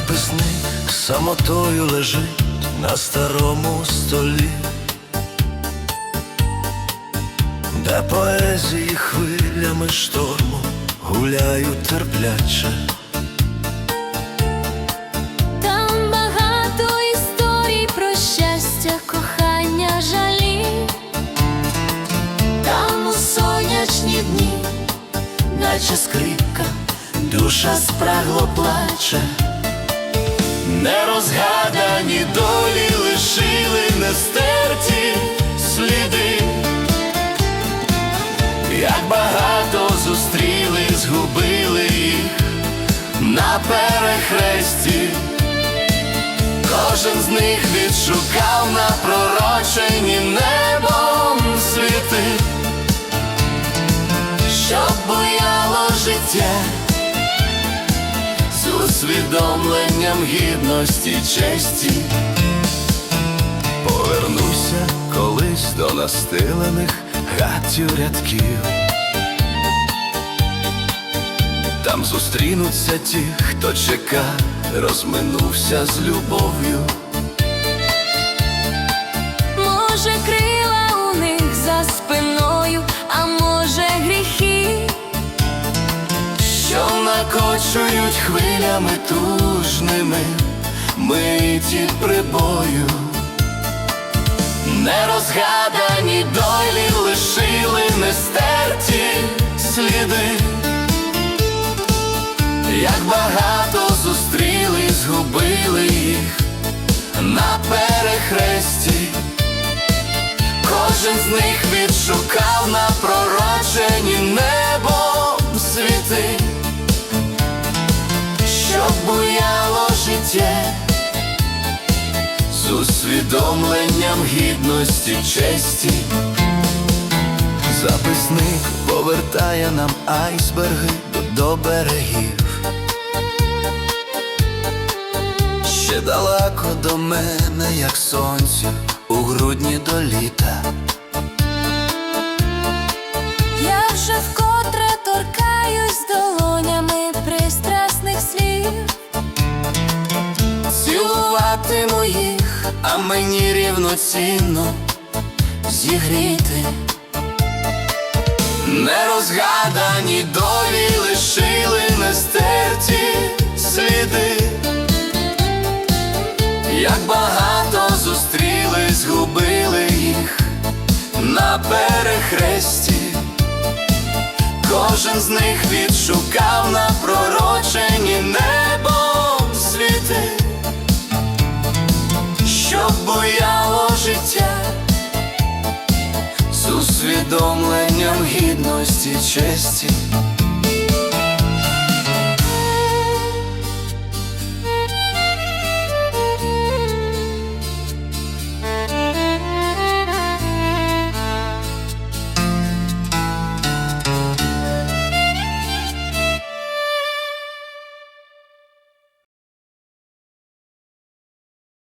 Записник самотою лежить на старому столі, де поезії хвилями шторму гуляють терпляче. Там багато історій про щастя, кохання, жалі. Там у сонячні дні, наче скрипка, душа спрагло плаче, нерозгадані долі лишили нестерті сліди, як багато зустріли, згубили їх на перехресті. Кожен з них відшукав на пророчені небом світи щоб буяло життя усвідомленням гідності честі. Повернуся колись до настилених гатів рядків. Там зустрінуться ті, хто чека, розминувся з любов'ю. Накочують хвилями тужними миті прибою. Нерозгадані долі лишили нестерті сліди, як багато зустріли, згубили їх на перехресті. Кожен з них відшукав на пророчені усвідомленням гідності честі. Записник повертає нам айсберги до, берегів. Ще далеко до мене, як сонцю, у грудні до літа. Я вже вкотре торкаюсь долонями пристрасних слів. Цілуватиму а мені рівноцінно зігріти. Нерозгадані долі лишили нестерті сліди, як багато зустріли, згубили їх на перехресті. Кожен з них відшукав усвідомленням гідності честі.